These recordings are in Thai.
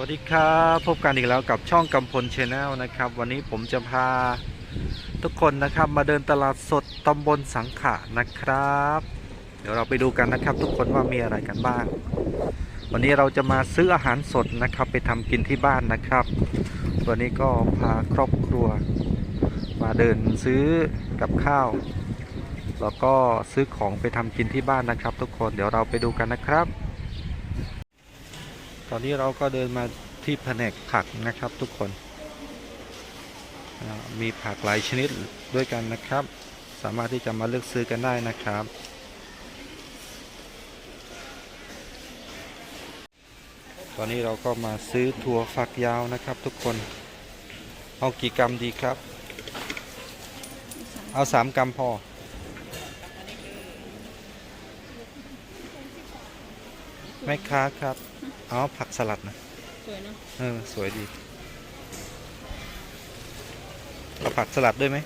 วัสดีครับพบกันอีกแล้วกับช่องกำพลชาแนลนะครับ วันนี้ผมจะพาทุกคนนะครับมาเดินตลาดสดตำบลสังขะนะครับ เดี๋ยวเราไปดูกันนะครับ ทุกคนว่ามีอะไรกันบ้าง วันนี้เราจะมาซื้ออาหารสดนะครับ ไปทำกินที่บ้านนะครับวันนี้ก็พาครอบครัว มาเดินซื้อกับข้าว แล้วก็ซื้อของไปทำกินที่บ้านนะครับ ทุกคนเดี๋ยวเราไปดูกันนะครับ อนนี้เราก็เดินมาที่แผนกผักนะครับทุกคน มีผักหลายชนิดด้วยกันนะครับ สามารถที่จะมาเลือกซื้อกันได้นะครับ ตอนนี้เราก็มาซื้อถั่วฝักยาวนะครับทุกคน เอากี่กรัมดีครับ เอาสามกรัมพอแม่ค้าครับ เอาผักสลัดนะ สวยเนาะ เออ สวยดีเอาผักสลัดด้วยไหม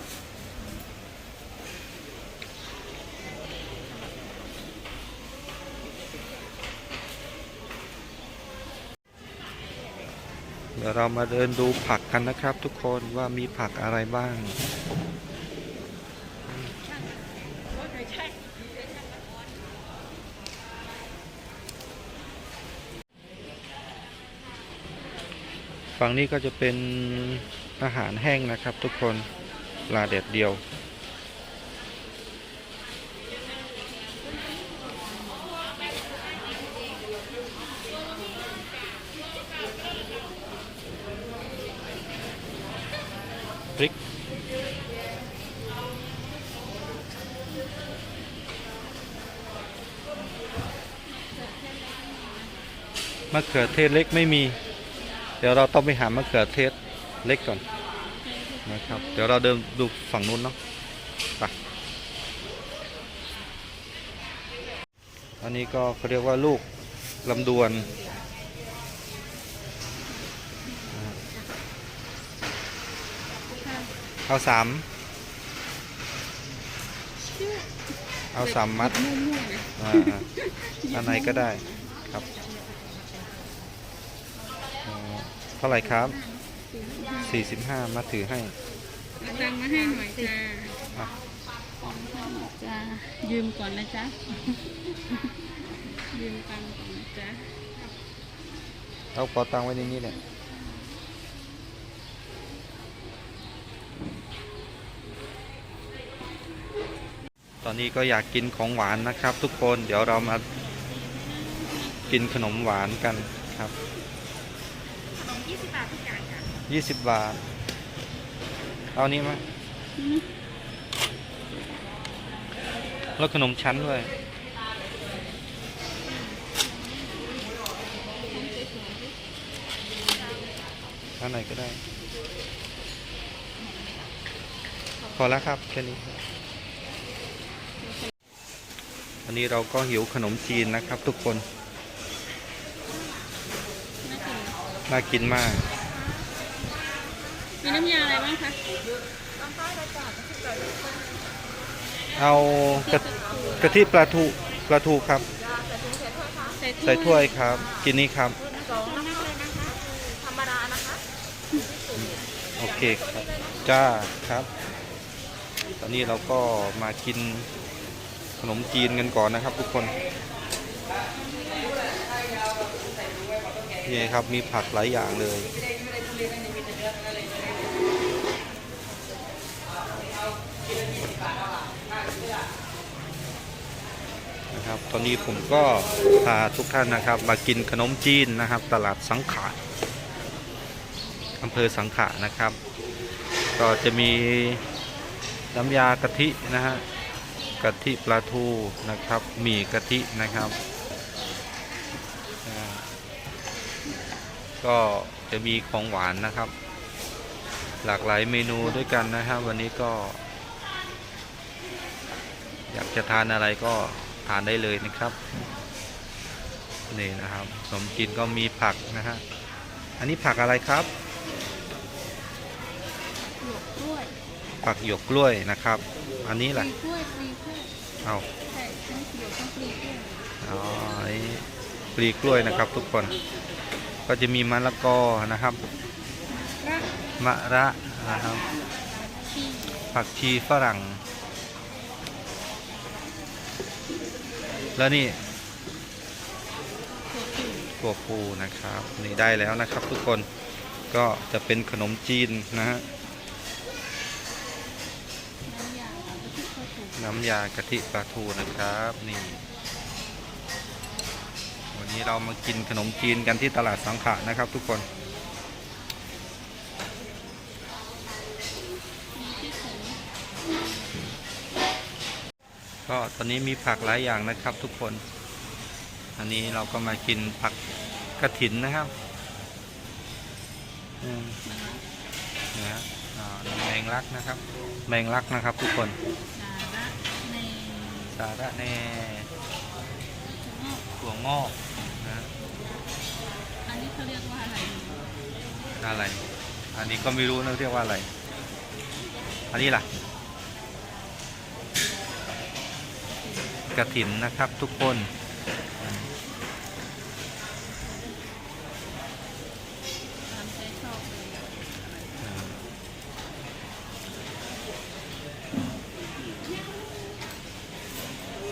เดี๋ยวเรามาเดินดูผักกันนะครับทุกคนว่ามีผักอะไรบ้าง ฝั่งนี้ก็จะเป็นอาหารแห้งนะครับ ทุกคนปลาเด็ดเดียว พริกมะเขือเทศเล็กไม่มี เดี๋ยวเราต้องไปหามะเขือเทศเล็กก่อนนะครับ เดี๋ยวเราเดินดูฝั่งนู้นเนาะไปอันนี้ก็เขาเรียกว่าลูกลำดวนเอาสามเอาสามมัดออันไหนก็ได้ครับเอ่อ เท่าไหร่ครับ 45 มาถือให้เอาตังค์มาให้หน่อยจ้าอะจ้ายืมก่อนนะจ๊ะ ยืมตังค์ก่อนนะจ๊ะเอาเปอตังค์ไว้ในนี้เนี่ยตอนนี้ก็อยากกินของหวานนะครับ ทุกคนเดี๋ยวเรามากินขนมหวานกันครับ ขนม20บาททุกอย่างค่ะ20บาท เอานี้มาแล้วขนมชั้นด้วยอันไหนก็ได้ พอแล้วครับแค่นี้อันนี้เราก็หิวขนมจีนนะครับทุกคน น่ากินน่ากินมาก มีน้ำยาอะไรบ้างคะเอากะกะทิปลาทูปลาทูครับ ใส่ถ้วยครับ กินนี้ครับสองน้ำเลยนะคะธรรมดานะคะโอเคครับ จ้าครับ ตอนนี้เราก็มากินขนมจีนกันก่อนนะครับทุกคน นี่ครับมีผักหลายอย่างเลยนะครับ ตอนนี้ผมก็พาทุกท่านนะครับ มากินขนมจีนนะครับ ตลาดสังขะอำเภอสังขะนะครับ ก็จะมีน้ำยากะทินะฮะกะทิปลาทูนะครับหมี่กะทินะครับอ่า ก็จะมีของหวานนะครับ หลากหลายเมนูด้วยกันนะครับวันนี้ก็ อยากจะทานอะไรก็ทานได้เลยนะครับนี่นะครับขนมจีนก็มีผักนะฮะอันนี้ผักอะไรครับหยวกกล้วยผักหยวกกล้วยนะครับ อันนี้ปแหละลีกล้วยปลีกล้วยเอาใช่ทั้งหยวกทั้งปลีกล้วยอ๋อไอ้ปลีกล้วยนะครับทุกคน ก็จะมีมะละกอนะครับ มะระนะครับ ผักชีฝรั่ง แล้วนี่ถั่วปูตัวปูนะครับ นี่ได้แล้วนะครับ ทุกคนก็จะเป็นขนมจีนนะฮะน้ำยากะทิปลาทูนะครับนี่ วันนี้เรามากินขนมจีนกันที่ตลาดสังขะนะครับ ทุกคนมีที่ถุงก็ตอนนี้มีผักหลายอย่างนะครับทุกคน อันนี้เราก็มากินผักกระถินนะครับอืมนะคะนะฮะอ่าแมงลักนะครับ แมงลักนะครับทุกคนสาระในสาระแหน่ถั่วงอก ถั่วงอกนะ อันนี้เขาเรียกว่าอะไร อะไร อันนี้ก็ไม่รู้นะเรียกว่าอะไร อันนี้ล่ะ กระถินนะครับทุกคนตามใจชอบเลยอืม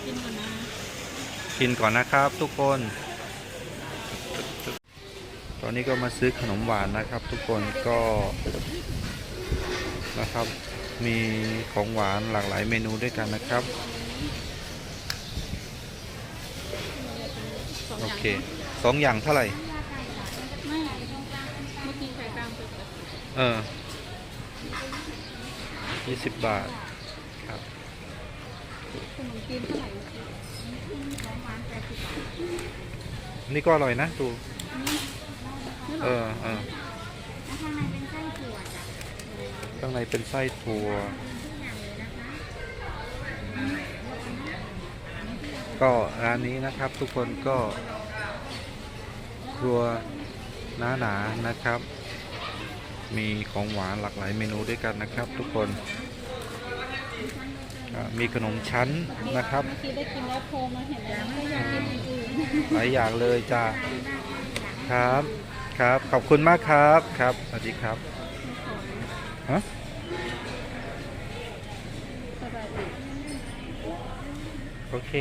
กินก่อนนะกินก่อนนะครับทุกคนต อนนี้ก็มาซื้อขนมหวานนะครับ ทุกคนก็นะครับมีของหวานหลากหลายเมนูด้วยกันนะครับสองโออย่างเคสองอย่างเท่าไหร่ ไม่เมื่อกี้ไข่กลางไปเปิดเออยี่สิบบาทครับขนมจีนเท่าไหร่ของหวานแปดสิบบาทนี่ก็อร่อยนะดูนี่เหรเอออเออแล้วข้างในเป็นไส้ถั่วจ้ะข้างในเป็นไส้ถั่ว ก็ร้านนี้นะครับทุกคนก็ครัวน้าหนานะครับ มีของหวานหลากหลายเมนูด้วยกันนะครับ ทุกคนอ่ามีขนมชั้นนะครับเมื่อกี้ได้กินแล้วโพมาเห็นแล้วก็อยากกินอื่นหลายอย่างเลยจ้าครับ ครับ ขอบคุณมากครับครับ สวัสดีครับฮะสบายดีโอเค